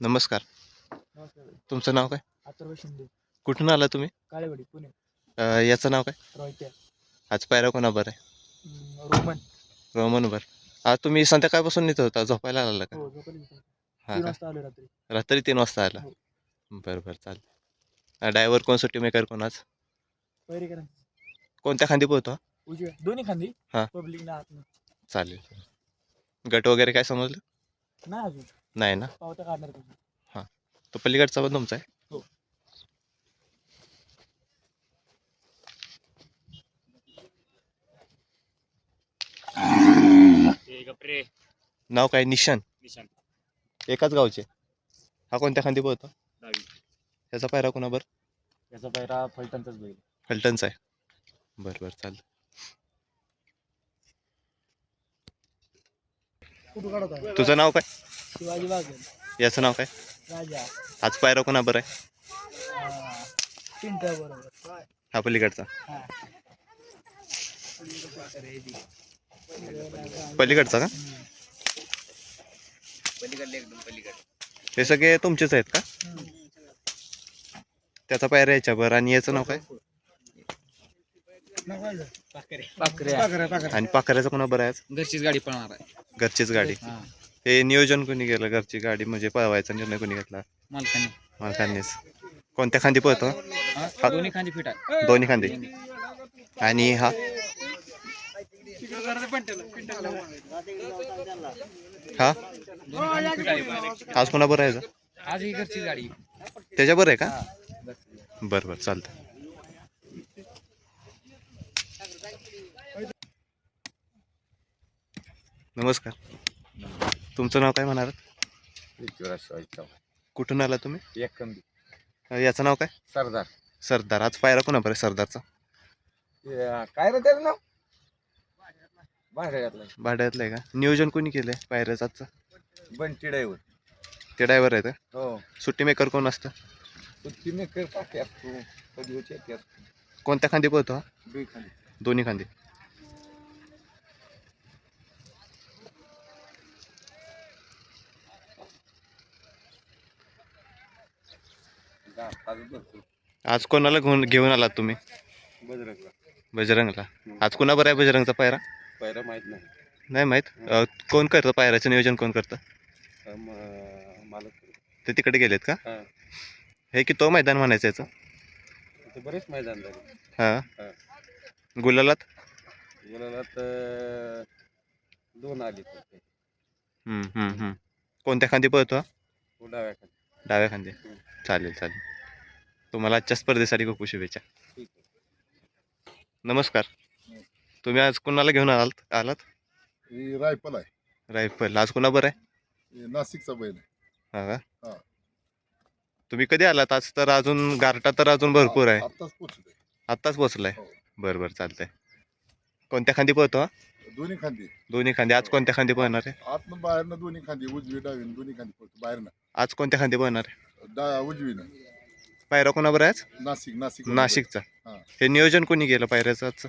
नमस्कार. नमस्कार तुमचं नाव काय? अथर्व शिंदे. कुठून आला तुम्ही? काळेवाडी पुणे. अ, याचं नाव काय? रॉयच्या आज पायरा कोणाबर आहे? अं, रोमन. रोमनवर आज तुम्ही संध्याकाळपासून येत होता झोपायला आला का? हो झोपली होती. हा तीन का? वाजता आलो रात्री. रात्री तीन वाजता आला? हो. बरं बरं चालेल. ड्रायव्हर कोण सुट्टी मेकर कोण आज? पहिरी करा कोणत्या खांदी पोहतो? उजव्या. दोन्ही खांदी? हा. पब्लिक ना आत चालेल. गट वगैरे काय समजलं? नाही अजून. नाही ना? पावत्या काढणार कसं तो पलीकडचा पण तुमचा आहे? हो. नाव काय? निशान? एकाच गावचे? हा कोणत्या खांदी पोहतो त्याचा पायरा कोणाबर याचा पहिरा फलटणचाच बैल. फलटणचा आहे. बरं बरं चालेल. काढत तुझं नाव काय? शिवाजी बागेल याचं नाव काय? राजा. आज पायरा कोणाबर आहे चिंता बरोबर. हा पलीकडचा. हा. पलीकडचा का? हे सगळे तुमचेच आहेत का? त्याचा पायरा याच्यावर आणि याचं नाव काय? पाकऱ्या. आणि पाखऱ्याचं कोणा बरं आहे? घरचीच गाडी पळणार आहे. घरचीच गाडी. हे. नियोजन कोणी केलं? घरची गाडी म्हणजे पळवायचा निर्णय कोणी घेतला? मालकाने. मालकांनीच. कोणत्या खांदी पळतो? हा, दोन्ही खांदी फिट आहे. दोन्ही खांदी. आणि हा? हा? आज कोणा बरं आहे. आज ही घरचीच गाडी. त्याच्या बरं आहे का? हा. बरं बरं. चालतं नमस्कार. तुमचं नाव काय म्हणाल कुठून आला तुम्ही? एक अं, याचं नाव काय? सरदार. सरदार. आज पायरा कोणा बरं आहे सरदारचा? हे काय रे त्याचं नाव? भांड्यातलं. भाड्यातलं आहे का? नियोजन कोणी केलंय पायऱ्याचं आजचं? बंटी ड्रायव्हर. ते ड्रायव्हर आहेत का? हो. सुट्टी मेकर कोण असतं? सुट्टी मी कर टाकी असतो कधी होती येते असतो. कोणत्या खांदी पळतो हा? दुई खाली दोन्ही खांदी. आज कोणाला घेऊन घेऊन आलात तुम्ही? बजरंगला. बजरंगला. आज कोणा बरं आहे बजरंगचा पायरा? पहिला माहीत नाही. नाही माहीत? अं, कोण करतं पायऱ्याचं नियोजन? कोण करतं? ते तिकडे गेलेत का? हा. हे की तो मैदान म्हणायचं याचं? ते बरेच मैदान झाले. हां. गुलालात? गेला तर दोन आली फक्त हम्म, हम्म, हम्म. कोणत्या खांदी पळतो? हा? डाव्या खाली डाव्या खांदी. चालेल चालेल. तुम्हाला आजच्या स्पर्धेसाठी खूप खूप शुभेच्छा. आहे नमस्कार. तुम्ही आज कोणाला घेऊन आलात आलात? ही रायफल आहे. रायफल. आज कोणा बरं आहे? ही नाशिकचा बैल आहे. हा का? हा. तुम्ही कधी आलात? आज तर अजून गारटा तर अजून भरपूर आहे. आत्ताच पोचलोय आत्ताच पोचलाय हो. बरं बरं चालतंय. कोणत्या खांदी पळतो हा? दोन्ही खांदी. दोन्ही खांदी. आज कोणत्या खांदी पळणार आहे? आतनं बाहेरनं दोन्ही खांदी उजवी डावीनं दोन्ही खांदी पडतो बाहेरनं. आज कोणत्या खांदी पळणार आहे? डा उजवीनं. पायरा कोणा बरं आहे आज? नाशिक नाशिक नाशिकचा. हा. हे नियोजन कोणी केलं पायऱ्याचं आजचं?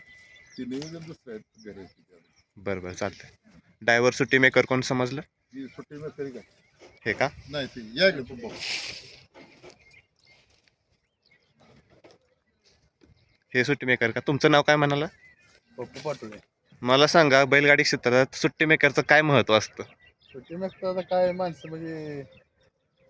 ती नियोजन दुसरं आहे. बरं बरं चालतंय. ड्रायव्हर सुट्टी मेकर कोण समजलं? ही सुट्टी काय हे का? नाही ती या इकडे तू बघ हे सुट्टी मेकर का? तुमचं नाव काय म्हणाला? पप्पू पाटोळे. मला सांगा बैलगाडी क्षेत्रात सुट्टी मेकरचं काय महत्त्व असतं? सुट्टी मेकर काय माणसं म्हणजे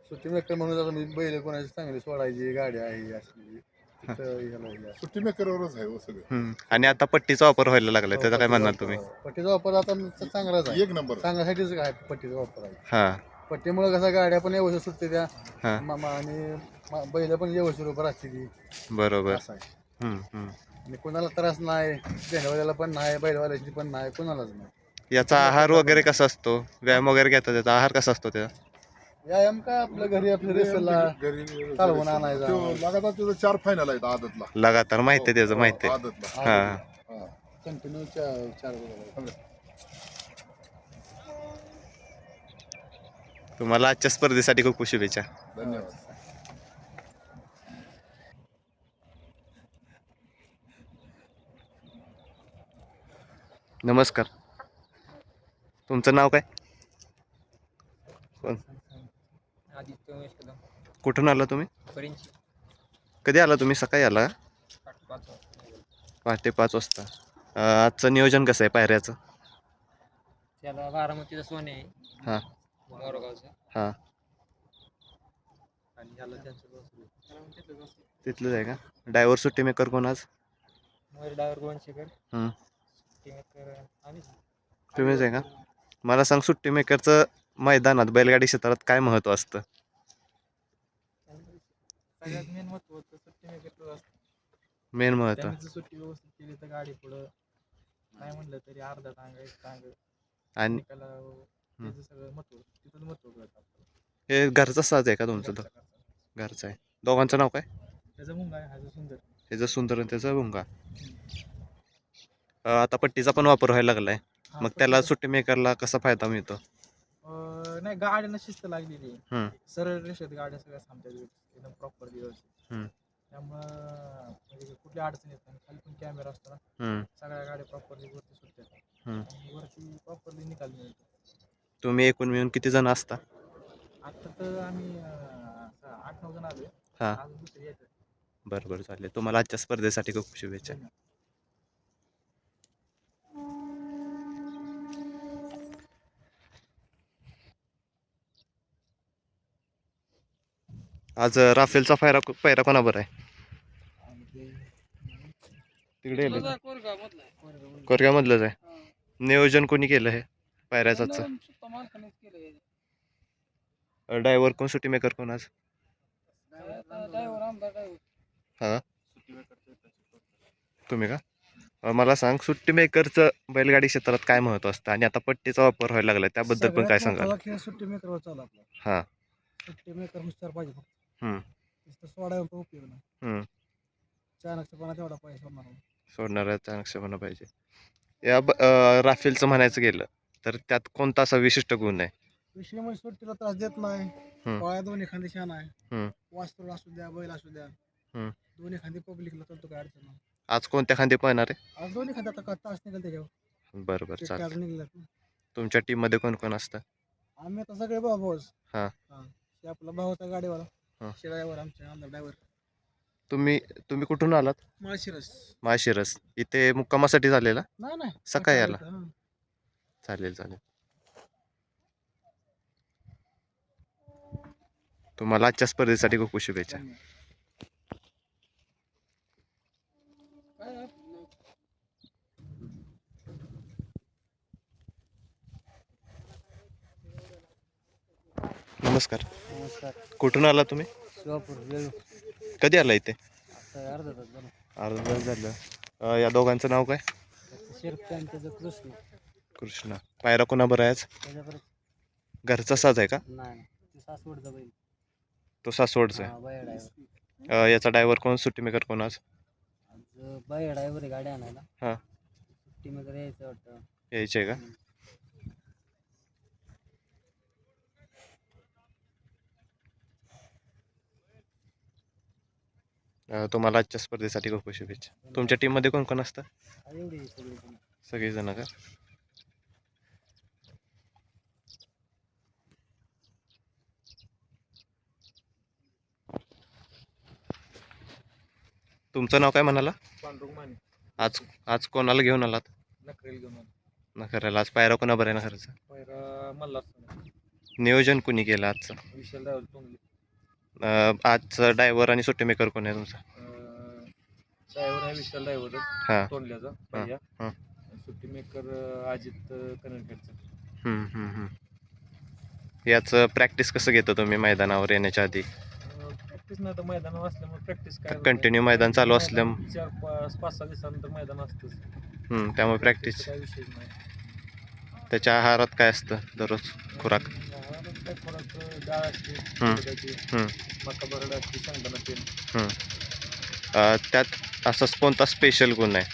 सुट्टी मेकर म्हणून आता मी बैल कोणाची चांगली सोडायची गाडी आहे अशी तिथं ह्याला हे असं. सुट्टी मेकरवरच आहे हो सगळं. हम्म. आणि आता पट्टीचा वापर व्हायला लागलाय त्याचा काय म्हणणार तुम्ही? पट्टीचा वापर आता चांगलाच आहे. एक नंबर. चांगल्यासाठीच काय पट्टीचा वापर आहे. हा. पट्टीमुळे कसा गाड्या पण व्यवस्थित सुटते त्या. हा. मा- मा- आणि मा- बैल पण व्यवस्थित उभं राहते ती. बरोबर. असं आहे. हम्म, हम्म. आणि कोणाला त्रास नाही भेंडवाल्याला पण नाही बैलवाल्याची पण नाही कोणालाच नाही. याचा आहार वगैरे कसा असतो? व्यायाम वगैरे घेतात त्याचा आहार कसा असतो त्याचा? व्यायाम काय आपल्या घरी आपल्या रेसला घरी चालवून आणायचा. तो लगातार तुझं चार फायनल आहेत आदतला. लगातार माहिती आहे त्याचं माहिती आहे. आदतला. हा. हा. कंटिन्यू चार चार बैल तुम्हाला आजच्या स्पर्धेसाठी खूप खूप शुभेच्छा. धन्यवाद. नमस्कार. तुमचं नाव काय? कोण? आदित्य उमेश कदम. कुठून आला तुम्ही? परिंची. कधी आला तुम्ही? सकाळी आला का? पाच पहाटे पाच वाजता. अं, आजचं नियोजन कसं आहे पायऱ्याचं? त्याला बारामतीचा सोने आहे. हां. मोरगावचं. हां. आणि ह्याला त्यांचं तिथलंच आहे का? ड्रायव्हर सुट्टी मेकर कोण आज? मयूर हम्म. टीमेकर तुम्हीच आहे का? मला सांग सुट्टी मेकरचं मैदानात बैलगाडी क्षेत्रात काय महत्त्व असतं? सगळ्यात मेन महत्वाचं सुट्टी मेकर मेन महत्त्व. त्यांनी जर सुट्टी व्यवस्थित केली तर गाडी पुढं. नाही म्हणलं तरी अर्धा टांग एक टांग आणि निकाला त्याचं सगळं महत्त्व तिथं महत्त्व कळतं आपल्याला. हे घरचा साज आहे का तुमचं तो घरचा खर्च. घरचं आहे. दोघांचं नाव काय? त्याचा मुंगा आहे हा जो सुंदर आणि त्याचं भुंगा अं, आता पट्टीचा पण वापर व्हायला लागलाय. हा, मग पण त्याला त्याचं- सुट्टी मेकरला कसा फायदा मिळतो? अं, नाही गाड्यांना शिस्त लागलेली आहे हम्म. सरळ रेषेत गाड्या सगळ्या थांबतात एकदम प्रॉपर दिवस हम्म. त्यामुळं म्हणजे कुठली अडचण येत नाही खाली पण कॅमेरा असतो ना हम्म. सगळ्या गाड्या प्रॉपरली वरती सुटतात हम्म. आणि वरती प्रॉपरली निकाल मिळतो तुम्ही एकूण मिळून किती जण असता आता तर आम्ही अं, आठ नऊ जण आलोय हा. अजून दुसरे येतात बरं बरं चालेल तुम्हाला आजच्या स्पर्धेसाठी खूप शुभेच्छा धन्यवाद. आज राफेलचा फायरा पैरा कोणाबर आहे? तिकडे कोरग्यामधलंच आहे. नियोजन कोणी केलं हे? पायऱ्याचं ड्रायव्हर कोण? सुट्टी मेकर कोण आज? हा? तुम्ही का? मला सांग सुट्टी मेकरचं बैलगाडी क्षेत्रात काय महत्त्व असतं? आणि आता पट्टीचा वापर व्हायला लागलाय त्याबद्दल पण काय सांगाल? खेळ सुट्टी आपला. हा. सुट्टी मेकर पाहिजे हम्म. नुसतं सोडायला पण उपयोग नाही. हम्म. तेवढा पाहिजे सोडणार नक्षपणा पाहिजे. या ब- अं, राफेलचं म्हणायचं गेलं तर त्यात कोणता असा विशिष्ट गुण आहे? विषय म्हणजे सुट्टीला त्रास देत नाही. हम्म. पाया दोन्ही खांदी छान आहे. वास्त्र असू द्या बैल असू द्या. हम्म. दोन्ही खांदी पब्लिकला चालतो काय अडचण नाही. आज कोणत्या खांदी पळणार आहे? आज दोन्ही खांदी आता का तास निघाल त्याच्यावर? बरं बरं ते चालेल आज निघाल्यात ना. तुमच्या टीममध्ये कोण कोण असतं? आम्ही आता सगळे भाऊ भाऊच. हा. ते आपला भाऊचा गाडीवाला. हा. शिराळ्यावर आमच्या आमदार ड्रायव्हर तुम्ही तुम्ही कुठून आलात? माळशिरस. माशिरस इथे मुक्कामासाठी झालेला? नाही नाही. सकाळी आला. हा. चालेल चालेल. तुम्हाला आजच्या स्पर्धेसाठी खूप खूप शुभेच्छा. नमस्कार. नमस्कार. कुठून आला तुम्ही? शिवापूर वेळू कधी आला इथे? आता अर्धा तास झाला. अर्धा तास झालं. अं, या दोघांचं नाव काय? शेरप्पा आणि त्याचं कृष्ण. कृष्णा. पायरा कोणा बरं आहे आज? घरचा साज आहे का? नाही ते सासवडचा बैल तो सासवडचा आहे. हा बाया ड्रायव्हर अं, याचा ड्रायव्हर कोण? सुट्टी मेकर कोण आज? आज बाया ड्रायव्हर गाडी आणायला. हा. सुट्टी मेकर यायचं वाटतं. यायचे आहे का तुम्हाला आजच्या स्पर्धेसाठी खूप खूप शुभेच्छा. तुमच्या टीममध्ये कोण कोण असतं? एवढी सगळी जण. सगळेजण का? तुमचं नाव काय म्हणाला? आज आज कोणाला घेऊन आलात? नखरेल आज पायरा कोणा बरं आहे ना खरंच नियोजन कुणी केलं आजचं विशाल ड्रायव्हर तोंडली अं, आजचं ड्रायव्हर आणि सुट्टी मेकर कोण आहे तुमचा? ड्रायव्हर आहे विशाल ड्रायव्हर हां. तोंडल्याचा. पहिल्या हा. सुट्टी मेकर अजित हम्म. याचं प्रॅक्टिस कसं घेतो तुम्ही मैदानावर येण्याच्या आधी? प्रॅक्टिस नाही तर मैदानावर असल्यामुळे प्रॅक्टिस काय कंटिन्यू मैदान चालू असल्यामुळे चार पाच पाच सहा दिवसानंतर मैदान असतंच. हम्म, त्यामुळे प्रॅक्टिस काय विषय नाही. त्याच्या आहारात काय असतं दररोज? खुराक? काय थोडंसं डाळ असते हम्म. उडदाची, हम्म. मका बरड असते शेंगदाणा तेल हम्म. अं, त्यात असाच कोणता स्पेशल गुण आहे?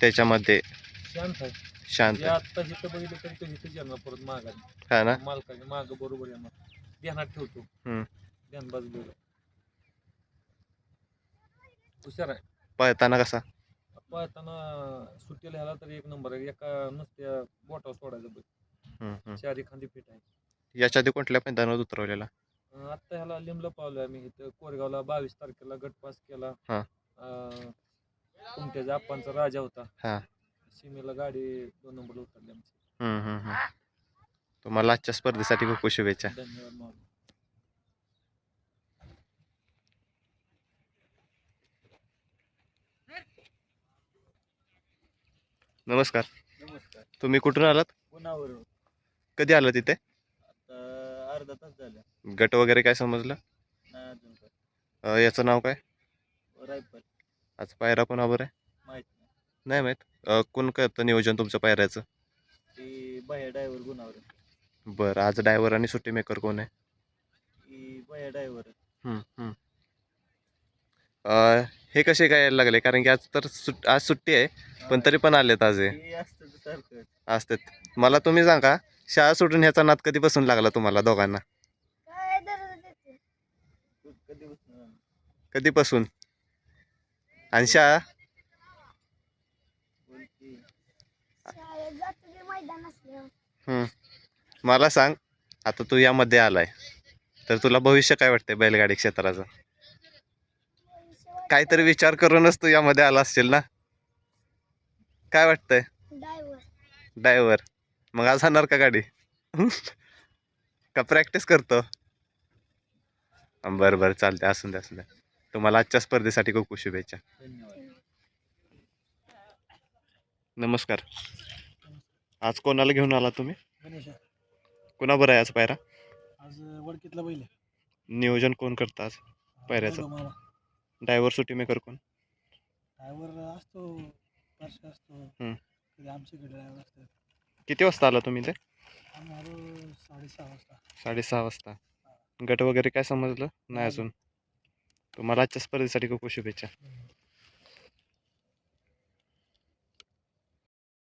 त्याच्यामध्ये शांत आहे. शांत जे आत्ता जिथं बघितलं तरी तो इथं येणार परत मागाने हा ना? मालकाने माग बरोबर येणार. ध्यानात ठेवतो. हम्म. ध्यान बाजूला. हुशार आहे. पळताना कसा? पळताना सुट्टीला ह्याला तर एक नंबर आहे. एका नुसत्या बोटावर सोडायचं बघ. हम्म, हम्म. चारी खांदी फिट आहे. याच्या आधी कुठल्या मैदानावर उतरवलेला? अं, आत्ता ह्याला लिंबलं पावलं आम्ही इथं. कोरेगावला बावीस तारखेला गट पास केला. हा. अं, कुमट्याच्या आप्पांचा राजा होता. हा. सीमेला गाडी दोन नंबर उतरली आमची. हम्म, हम्म, हम्म. तुम्हाला आजच्या स्पर्धेसाठी खूप खूप शुभेच्छा. धन्यवाद नमस्कार. नमस्कार. तुम्ही कुठून आलात? कधी आलात तिथे आता अर्धा तास झाला. गट वगैरे काय समजलं? नाही अजून काय. अ, याचं नाव काय? रायफल. आज पायरा कोणावर आहे? माहीत नाही. नाही माहीत. अ, कोण करतं नियोजन तुमचं पायऱ्याचं? ती बाह्या ड्रायव्हर गुणावर बरं आज ड्रायव्हर आणि सुट्टी मेकर कोण आहे? ती बाह्या ड्रायव्हर हम्म, हम्म. अ, हे कसे काय यायला लागले? कारण की आज तर सुट आज सुट्टी आहे पण तरी पण आलेत आज हे. ती असतं सारखं. असतात. मला तुम्ही सांगा शाळा सोडून ह्याचा नाद कधीपासून लागला तुम्हाला दोघांना? कधी बसून कधीपासून? आणि शाळा? बोलती शाळेत जातो की मैदान असल्यावर. हम्म. मला सांग आता तू यामध्ये आलाय तर तुला भविष्य काय वाटतंय बैलगाडी क्षेत्राचं? काहीतरी विचार करूनच तू यामध्ये आला असशील ना? काय वाटतंय? ड्रायव्हर ड्रायव्हर मग आज जाणार का गाडी? का प्रॅक्टिस करतो? बरं बरं चालते असून द्या असून द्या. तुम्हाला आजच्या स्पर्धेसाठी खूप खूप शुभेच्छा. नमस्कार. आज कोणाला घेऊन आला तुम्ही? गणेश. कोणाबरं आहे आज पायरा? आज वडकीतला बैल नियोजन कोण करतं आज पायऱ्याचं? ड्रायव्हर सुट्टी मेकर कोण? ड्रायव्हर असतो असतो. आमच्याकडे ड्रायव्हर असतात. किती वाजता आला तुम्ही ते आम्ही आलो साडेसहा वाजता. साडेसहा वाजता. गट वगैरे काय समजलं? नाही अजून. तुम्हाला आजच्या स्पर्धेसाठी खूप खूप शुभेच्छा.